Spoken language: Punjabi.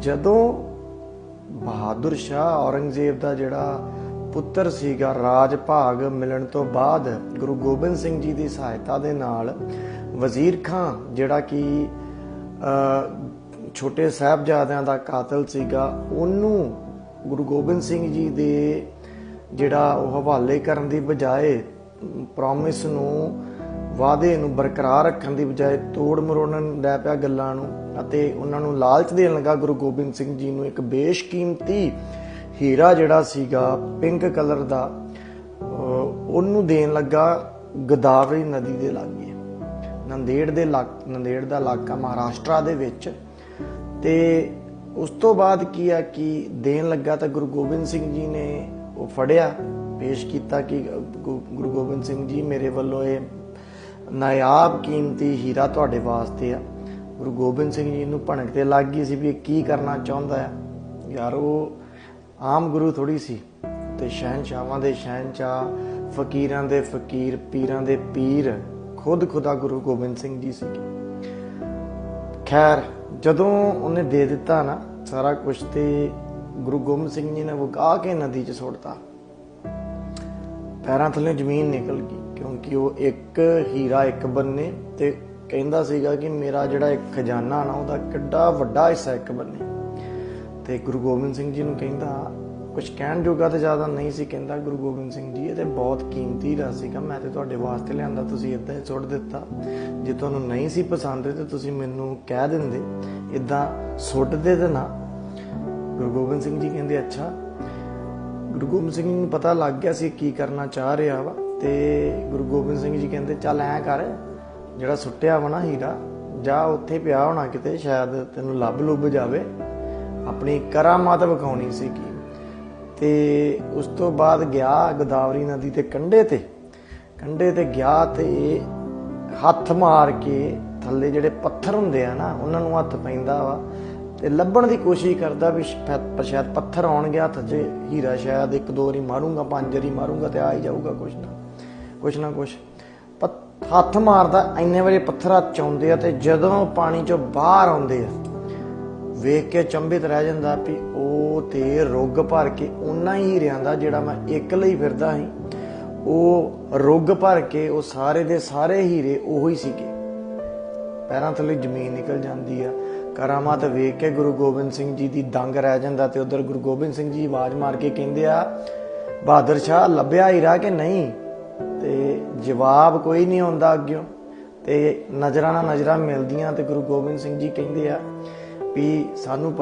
ਜਦੋਂ ਬਹਾਦਰ ਸ਼ਾਹ ਔਰੰਗਜ਼ੇਬ ਦਾ ਜਿਹੜਾ ਪੁੱਤਰ ਸੀਗਾ ਰਾਜ ਭਾਗ ਮਿਲਣ ਤੋਂ ਬਾਅਦ ਗੁਰੂ ਗੋਬਿੰਦ ਸਿੰਘ ਜੀ ਦੀ ਸਹਾਇਤਾ ਦੇ ਨਾਲ ਵਜ਼ੀਰ ਖਾਂ, ਜਿਹੜਾ ਕਿ ਛੋਟੇ ਸਾਹਿਬਜ਼ਾਦਿਆਂ ਦਾ ਕਾਤਲ ਸੀਗਾ, ਉਹਨੂੰ ਗੁਰੂ ਗੋਬਿੰਦ ਸਿੰਘ ਜੀ ਦੇ ਜਿਹੜਾ ਉਹ ਹਵਾਲੇ ਕਰਨ ਦੀ ਬਜਾਏ ਪ੍ਰੋਮਿਸ ਨੂੰ ਵਾਅਦੇ ਨੂੰ ਬਰਕਰਾਰ ਰੱਖਣ ਦੀ ਬਜਾਏ ਤੋੜ ਮਰੋੜਨ ਲੈ ਪਿਆ ਗੱਲਾਂ ਨੂੰ ਅਤੇ ਉਹਨਾਂ ਨੂੰ ਲਾਲਚ ਦੇਣ ਲੱਗਾ ਗੁਰੂ ਗੋਬਿੰਦ ਸਿੰਘ ਜੀ ਨੂੰ ਇੱਕ ਬੇਸ਼ਕੀਮਤੀ ਹੀਰਾ ਜਿਹੜਾ ਸੀਗਾ, ਪਿੰਕ ਕਲਰ ਦਾ ਉਹਨੂੰ ਦੇਣ ਲੱਗਾ ਗੋਦਾਵਰੀ ਨਦੀ ਦੇ ਲਾਗੇ। ਨੰਦੇੜ ਦੇ ਇਲਾਕ- ਨੰਦੇੜ ਦਾ ਇਲਾਕਾ ਮਹਾਰਾਸ਼ਟਰ ਦੇ ਵਿੱਚ। ਤੇ ਉਸ ਤੋਂ ਬਾਅਦ ਕੀ ਆ ਕਿ ਦੇਣ ਲੱਗਾ ਤਾਂ ਗੁਰੂ ਗੋਬਿੰਦ ਸਿੰਘ ਜੀ ਨੇ ਉਹ ਫੜਿਆ, ਪੇਸ਼ ਕੀਤਾ ਕਿ ਗੁ- ਗੁਰੂ ਗੋਬਿੰਦ ਸਿੰਘ ਜੀ ਮੇਰੇ ਵੱਲੋਂ ਇਹ ਨਾਇਆਬ ਕੀਮਤੀ ਹੀਰਾ ਤੁਹਾਡੇ ਵਾਸਤੇ ਆ। ਗੁਰੂ ਗੋਬਿੰਦ ਸਿੰਘ ਜੀ ਨੂੰ ਭਣਕ ਤੇ ਲੱਗ ਗਈ ਸੀ ਵੀ ਇਹ ਕੀ ਕਰਨਾ ਚਾਹੁੰਦਾ ਆ ਯਾਰ ਉਹ ਆਮ ਗੁਰੂ ਥੋੜੀ ਸੀ ਤੇ ਸ਼ਹਿਨਸ਼ਾਹਾਂ ਦੇ ਸ਼ਹਿਨਸ਼ਾਹ, ਫਕੀਰਾਂ ਦੇ ਫਕੀਰ, ਪੀਰਾਂ ਦੇ ਪੀਰ, ਖੁਦ ਖੁਦਾ ਗੁਰੂ ਗੋਬਿੰਦ ਸਿੰਘ ਜੀ ਸੀ। ਖੈਰ, ਜਦੋਂ ਉਹਨੇ ਦੇ ਦਿੱਤਾ ਨਾ, ਸਾਰਾ ਕੁਝ ਤੇ ਗੁਰੂ ਗੋਬਿੰਦ ਸਿੰਘ ਜੀ ਨੇ ਵਗਾ ਕੇ ਨਦੀ 'ਚ ਸੁੱਟਤਾ। ਪੈਰਾਂ ਥੱਲੇ ਜ਼ਮੀਨ ਨਿਕਲ ਗਈ। ਕਿਉਂਕਿ ਉਹ ਇੱਕ ਹੀਰਾ, ਇੱਕ ਬੰਨੇ ਤੇ ਕਹਿੰਦਾ ਸੀਗਾ ਕਿ ਮੇਰਾ ਜਿਹੜਾ ਇੱਕ ਖਜ਼ਾਨਾ ਨਾ, ਉਹਦਾ ਕਿੱਡਾ ਵੱਡਾ ਹਿੱਸਾ ਇੱਕ ਬੰਨੇ। ਤੇ ਗੁਰੂ ਗੋਬਿੰਦ ਸਿੰਘ ਜੀ ਨੂੰ ਕਹਿੰਦਾ ਕੁਝ ਕਹਿਣ ਜੋਗਾ ਤੇ ਜ਼ਿਆਦਾ ਨਹੀਂ ਸੀ ਕਹਿੰਦਾ ਗੁਰੂ ਗੋਬਿੰਦ ਸਿੰਘ ਜੀ, ਇਹ ਤੇ ਬਹੁਤ ਕੀਮਤੀ ਹੀਰਾ ਸੀਗਾ, ਮੈਂ ਤੇ ਤੁਹਾਡੇ ਵਾਸਤੇ ਲਿਆਂਦਾ, ਤੁਸੀਂ ਇਦਾਂ ਹੀ ਸੁੱਟ ਦਿੱਤਾ। ਜੇ ਤੁਹਾਨੂੰ ਨਹੀਂ ਸੀ ਪਸੰਦ ਤੇ ਤੁਸੀਂ ਮੈਨੂੰ ਕਹਿ ਦਿੰਦੇ ਇਦਾਂ ਸੁੱਟਦੇ ਤੇ ਨਾ। ਗੁਰੂ ਗੋਬਿੰਦ ਸਿੰਘ ਜੀ ਕਹਿੰਦੇ, ਅੱਛਾ, ਗੁਰੂ ਗੋਬਿੰਦ ਸਿੰਘ ਜੀ ਨੂੰ ਪਤਾ ਲੱਗ ਗਿਆ ਸੀ ਕੀ ਕਰਨਾ ਚਾਹ ਰਿਹਾ ਵਾ। ਤੇ ਗੁਰੂ ਗੋਬਿੰਦ ਸਿੰਘ ਜੀ ਕਹਿੰਦੇ, ਚੱਲ ਐ ਕਰ, ਜਿਹੜਾ ਸੁੱਟਿਆ ਵਾ ਨਾ ਹੀਰਾ, ਜਾ ਉੱਥੇ ਪਿਆ ਹੋਣਾ ਕਿਤੇ, ਸ਼ਾਇਦ ਤੈਨੂੰ ਲੱਭ ਲੁੱਭ ਜਾਵੇ। ਆਪਣੀ ਕਰਾਮਾਤ ਵਿਖਾਉਣੀ ਸੀਗੀ ਤੇ ਉਸ ਤੋਂ ਬਾਅਦ ਗਿਆ ਗੋਦਾਵਰੀ ਨਦੀ ਤੇ ਕੰਢੇ ਤੇ। ਕੰਢੇ ਤੇ ਗਿਆ ਤੇ ਹੱਥ ਮਾਰ ਕੇ ਥੱਲੇ ਜਿਹੜੇ ਪੱਥਰ ਹੁੰਦੇ ਆ ਨਾ, ਉਹਨਾਂ ਨੂੰ ਹੱਥ ਪੈਂਦਾ ਵਾ। ਤੇ ਲੱਭਣ ਦੀ ਕੋਸ਼ਿਸ਼ ਕਰਦਾ ਵੀ ਸ਼ਾਇਦ ਸ਼ਾਇਦ ਪੱਥਰ ਆਉਣਗੇ ਹੱਥ 'ਚ, ਹੀਰਾ ਸ਼ਾਇਦ ਇੱਕ ਦੋ ਵਾਰੀ ਮਾਰੂੰਗਾ, ਪੰਜ ਵਾਰੀ ਮਾਰੂੰਗਾ ਤੇ ਆ ਹੀ ਜਾਊਗਾ ਕੁਛ ਨਾ। ਕੁਛ ਨਾ ਕੁਛ। ਹੱਥ ਮਾਰਦਾ, ਇੰਨੇ ਵਾਰੀ ਪੱਥਰ ਹੱਥ ਆ ਤੇ ਜਦੋਂ ਪਾਣੀ ਚੋਂ ਬਾਹਰ ਆਉਂਦੇ ਆ, ਵੇਖ ਕੇ ਚੰਬਿਤ ਰਹਿ ਜਾਂਦਾ ਵੀ ਉਹ ਤੇ ਰੁੱਗ ਭਰ ਕੇ ਉਹਨਾਂ ਹੀ ਹੀਰਿਆਂ ਦਾ ਜਿਹੜਾ ਮੈਂ ਇੱਕ ਲਈ ਫਿਰਦਾ ਸੀ। ਉਹ ਰੁੱਗ ਭਰ ਕੇ ਉਹ ਸਾਰੇ ਦੇ ਸਾਰੇ ਹੀਰੇ ਉਹੀ ਸੀਗੇ। ਪੈਰਾਂ ਥੱਲੇ ਜ਼ਮੀਨ ਨਿਕਲ ਜਾਂਦੀ ਆ। ਕਰਾਮਾਤ ਵੇਖ ਕੇ ਗੁਰੂ ਗੋਬਿੰਦ ਸਿੰਘ ਜੀ ਦੀ ਦੰਗ ਰਹਿ ਜਾਂਦਾ ਤੇ ਉਧਰ ਗੁਰੂ ਗੋਬਿੰਦ ਸਿੰਘ ਜੀ ਆਵਾਜ਼ ਮਾਰ ਕੇ ਕਹਿੰਦੇ ਆ, ਬਹਾਦਰ ਸ਼ਾਹ, ਲੱਭਿਆ ਹੀਰਾ ਕਿ ਨਹੀਂ? ਤੇ ਜਵਾਬ ਕੋਈ ਨਹੀਂ ਆਉਂਦਾ ਅੱਗਿਓਂ। ਤੇ ਨਜ਼ਰਾਂ ਨਾਲ ਨਜ਼ਰਾਂ ਮਿਲਦੀਆਂ ਤੇ ਗੁਰੂ ਗੋਬਿੰਦ ਸਿੰਘ ਜੀ ਕਹਿੰਦੇ ਆ ਵੀ ਸਾਨੂੰ